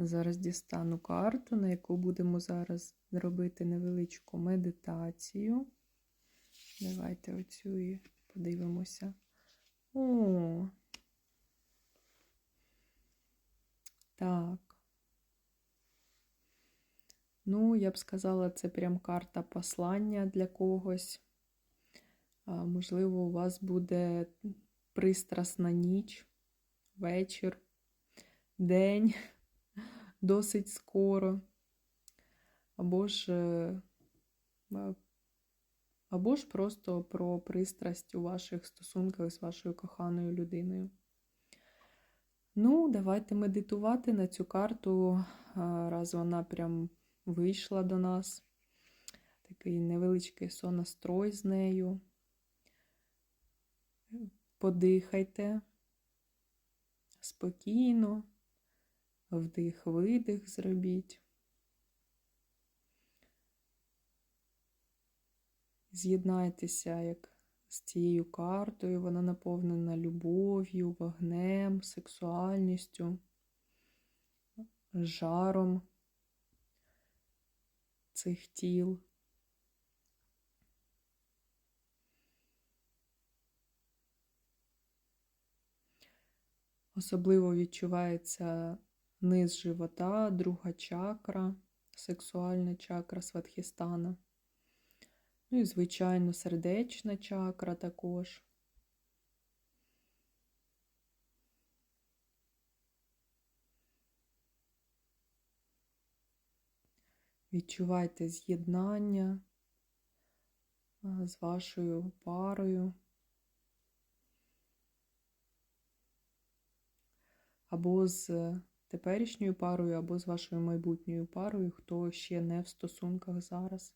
Зараз дістану карту, на яку будемо зараз робити невеличку медитацію. Давайте оцю і подивимося. О. Так. Ну, я б сказала, це прям карта послання для когось. Можливо, у вас буде пристрасна ніч, вечір, день досить скоро. Або ж, е, або ж просто про пристрасть у ваших стосунках з вашою коханою людиною. Ну, давайте медитувати на цю карту, раз вона прям вийшла до нас. Такий невеличкий сонастрой з нею. Подихайте спокійно, вдих-видих зробіть. З'єднайтеся як з цією картою, вона наповнена любов'ю, вогнем, сексуальністю, жаром цих тіл. Особливо відчувається низ живота, друга чакра, сексуальна чакра Сватхістана. Ну і, звичайно, сердечна чакра також. Відчувайте з'єднання з вашою парою. Або з теперішньою парою, або з вашою майбутньою парою, хто ще не в стосунках зараз.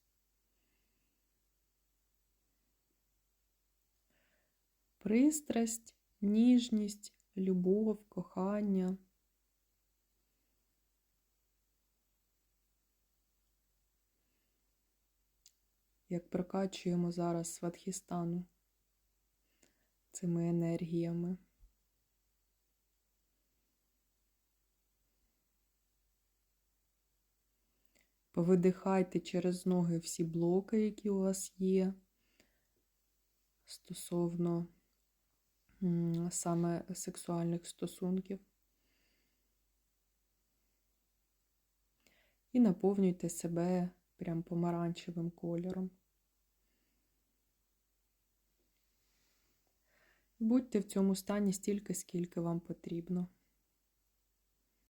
Пристрасть, ніжність, любов, кохання. Як прокачуємо зараз Сватхістану цими енергіями. Повидихайте через ноги всі блоки, які у вас є, стосовно саме сексуальних стосунків. І наповнюйте себе прям помаранчевим кольором. Будьте в цьому стані стільки, скільки вам потрібно.